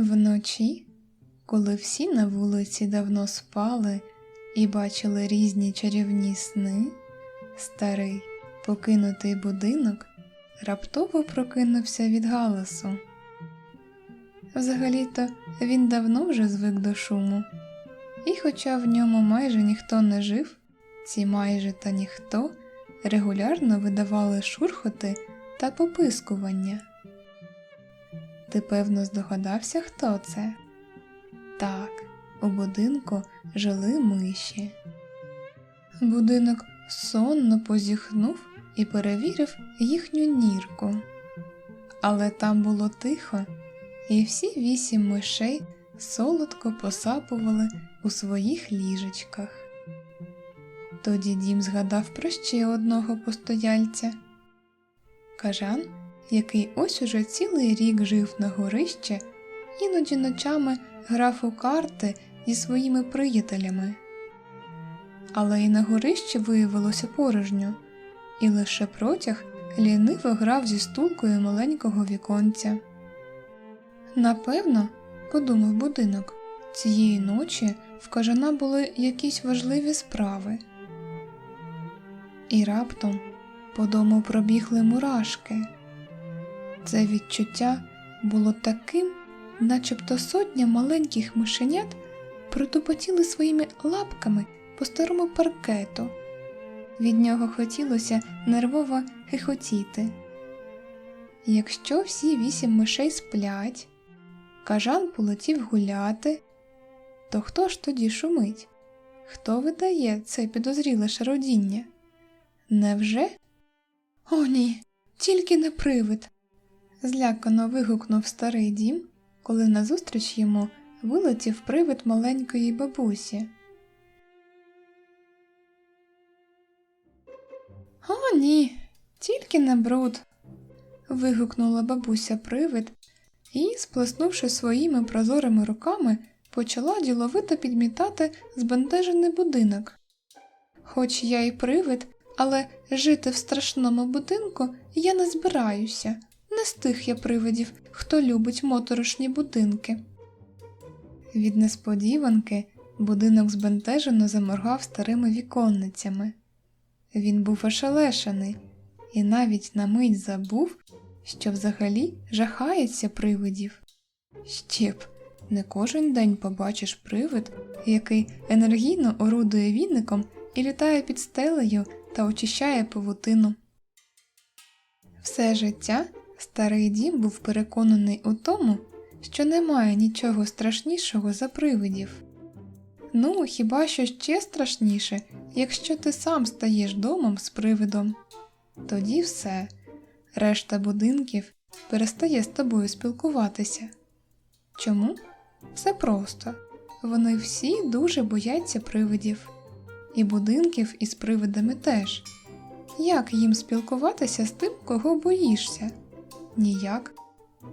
Вночі, коли всі на вулиці давно спали і бачили різні чарівні сни, старий покинутий будинок раптово прокинувся від галасу. Взагалі-то він давно вже звик до шуму, і хоча в ньому майже ніхто не жив, ці майже та ніхто регулярно видавали шурхоти та попискування. Ти певно здогадався, хто це? Так, у будинку жили миші. Будинок сонно позіхнув і перевірив їхню нірку. Але там було тихо, і всі вісім мишей солодко посапували у своїх ліжечках. Тоді дім згадав про ще одного постояльця. Кажан, який ось уже цілий рік жив на горище, іноді ночами грав у карти зі своїми приятелями. Але і на горищі виявилося порожньо, і лише протяг ліниво грав зі стулкою маленького віконця. Напевно, подумав будинок, цієї ночі в кажана були якісь важливі справи. І раптом по дому пробігли мурашки. Це відчуття було таким, начебто сотня маленьких мишенят протупотіли своїми лапками по старому паркету. Від нього хотілося нервово хихотіти. Якщо всі вісім мишей сплять, кажан полетів гуляти, то хто ж тоді шумить? Хто видає це підозріле шародіння? Невже? О, ні, тільки не привид. Злякано вигукнув старий дім, коли назустріч йому вилетів привид маленької бабусі. О, ні, тільки не бруд. вигукнула бабуся привид і, сплеснувши своїми прозорими руками, почала діловито підмітати збентежений будинок. Хоч я і привид, але жити в страшному будинку я не збираюся. Не з тих я привидів, хто любить моторошні будинки. Від несподіванки будинок збентежено заморгав старими віконницями. Він був ошелешений і навіть на мить забув, що взагалі жахається привидів. Ще б, не кожен день побачиш привид, який енергійно орудує віником і літає під стелею та очищає павутину. Все життя старий дім був переконаний у тому, що немає нічого страшнішого за привидів. Ну, хіба що ще страшніше, якщо ти сам стаєш домом з привидом. Тоді все, решта будинків перестає з тобою спілкуватися. Чому? Все просто. Вони всі дуже бояться привидів, і будинків із привидами теж. Як їм спілкуватися з тим, кого боїшся? Ніяк.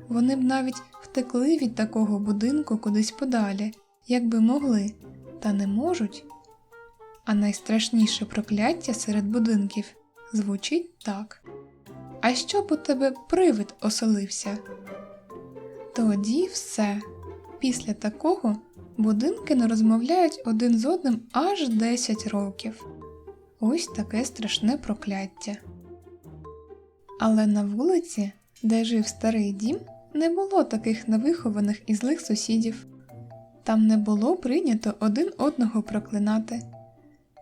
Вони б навіть втекли від такого будинку кудись подалі, якби могли, та не можуть. А найстрашніше прокляття серед будинків звучить так. А щоб у тебе привид оселився? Тоді все. Після такого будинки не розмовляють один з одним аж 10 років. Ось таке страшне прокляття. Але на вулиці, де жив старий дім, не було таких невихованих і злих сусідів. Там не було прийнято один одного проклинати.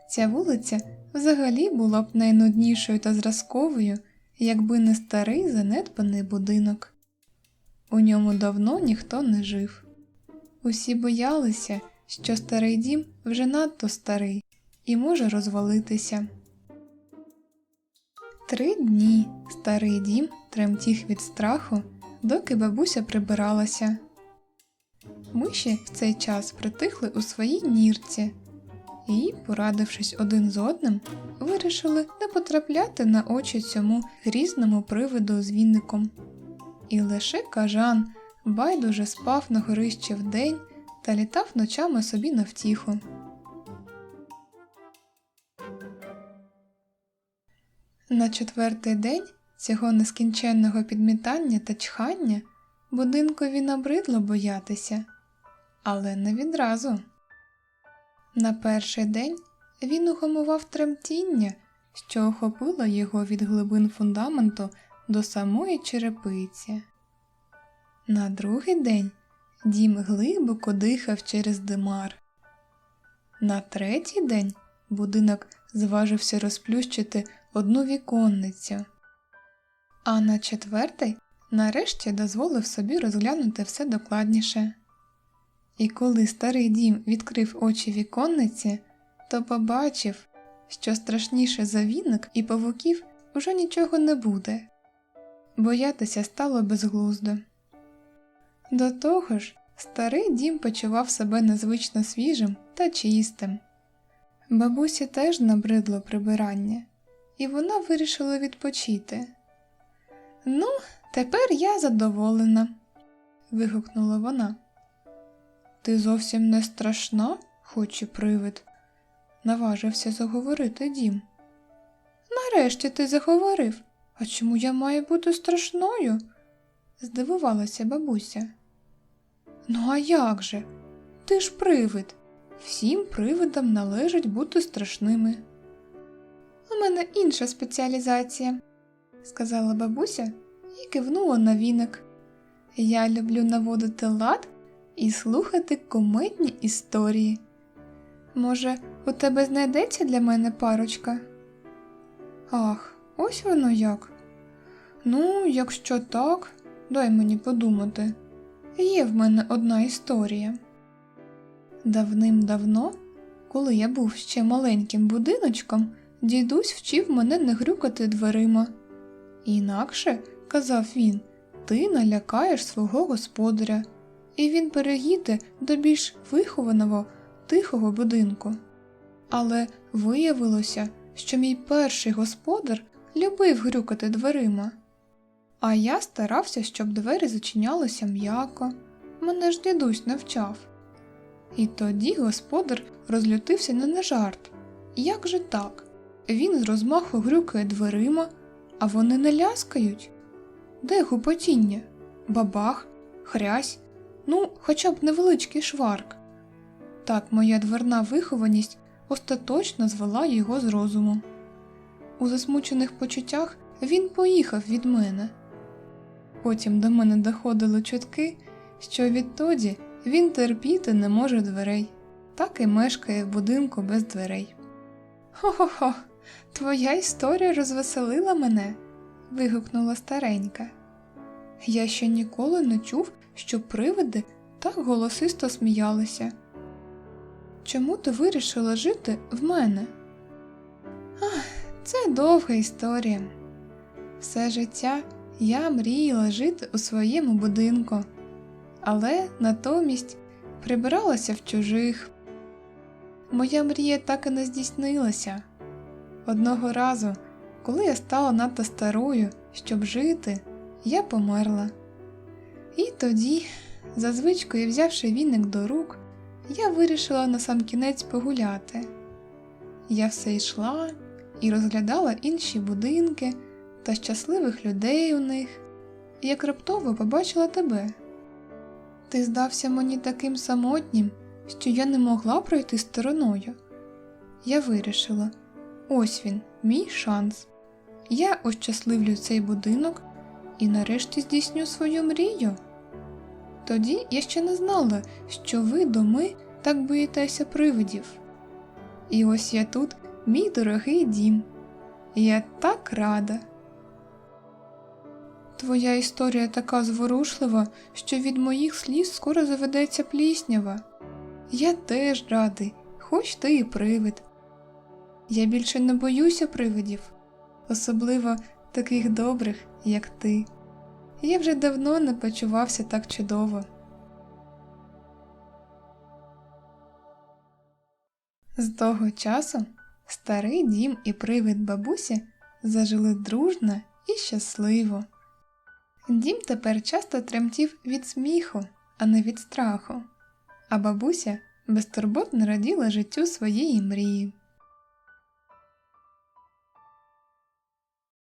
Ця вулиця взагалі була б найнуднішою та зразковою, якби не старий занедбаний будинок. У ньому давно ніхто не жив. Усі боялися, що старий дім вже надто старий і може розвалитися. Три дні старий дім тремтів від страху, доки бабуся прибиралася. Миші в цей час притихли у своїй нірці і, порадившись один з одним, вирішили не потрапляти на очі цьому грізному привиду з вінником. І лише кажан байдуже спав на горищі вдень та літав ночами собі на втіху. На четвертий день цього нескінченного підмітання та чхання будинкові набридло боятися, але не відразу. На перший день він угамував тремтіння, що охопило його від глибин фундаменту до самої черепиці. На другий день дім глибоко дихав через димар. На третій день будинок зважився розплющити одну віконницю, а на четвертий нарешті дозволив собі розглянути все докладніше. І коли старий дім відкрив очі віконниці, то побачив, що страшніше за віник і павуків уже нічого не буде. Боятися стало безглуздо. До того ж, старий дім почував себе незвично свіжим та чистим. Бабусі теж набридло прибирання, і вона вирішила відпочити. Ну, тепер я задоволена, вигукнула вона. Ти зовсім не страшна, хоч і привид, наважився заговорити дім. Нарешті ти заговорив. А чому я маю бути страшною? здивувалася бабуся. Ну, а як же? Ти ж привид. Всім привидам належить бути страшними. У мене інша спеціалізація, сказала бабуся і кивнула на віник. Я люблю наводити лад і слухати комедні історії. Може, у тебе знайдеться для мене парочка? Ах, ось воно як. Ну, якщо так, дай мені подумати. Є в мене одна історія. Давним-давно, коли я був ще маленьким будиночком, дідусь вчив мене не грюкати дверима. Інакше, казав він, ти налякаєш свого господаря, і він переїде до більш вихованого, тихого будинку. Але виявилося, що мій перший господар любив грюкати дверима. А я старався, щоб двері зачинялися м'яко. Мене ж дідусь навчав. І тоді господар розлютився не на жарт. Як же так? Він з розмаху грюкає дверима, а вони не ляскають. Де гупотіння? Бабах, хрясь, ну, хоча б невеличкий шварк. Так моя дверна вихованість остаточно звела його з розуму. У засмучених почуттях він поїхав від мене. Потім до мене доходили чутки, що відтоді він терпіти не може дверей, так і мешкає в будинку без дверей. Хо-хо-хо, твоя історія розвеселила мене. вигукнула старенька. Я ще ніколи не чув, що привиди так голосисто сміялися. Чому ти вирішила жити в мене? Ах, це довга історія. Все життя я мріяла жити у своєму будинку, але натомість прибиралася в чужих. Моя мрія так і не здійснилася. Одного разу, коли я стала надто старою, щоб жити, я померла. І тоді, за звичкою взявши віник до рук, я вирішила насамкінець погуляти. Я все йшла і розглядала інші будинки та щасливих людей у них, і як раптово побачила тебе. Ти здався мені таким самотнім, що я не могла пройти стороною. Я вирішила ось він, мій шанс. Я ощасливлю цей будинок і нарешті здійсню свою мрію. Тоді я ще не знала, що ви, доми, так боїтеся привидів. І ось я тут, мій дорогий дім. Я так рада. Твоя історія така зворушлива, що від моїх сліз скоро заведеться пліснява. Я теж радий, хоч ти і привид. Я більше не боюся привидів, особливо таких добрих, як ти. Я вже давно не почувався так чудово. З того часу старий дім і привид бабусі зажили дружно і щасливо. Дім тепер часто тремтів від сміху, а не від страху, а бабуся безтурботно раділа життю своєї мрії.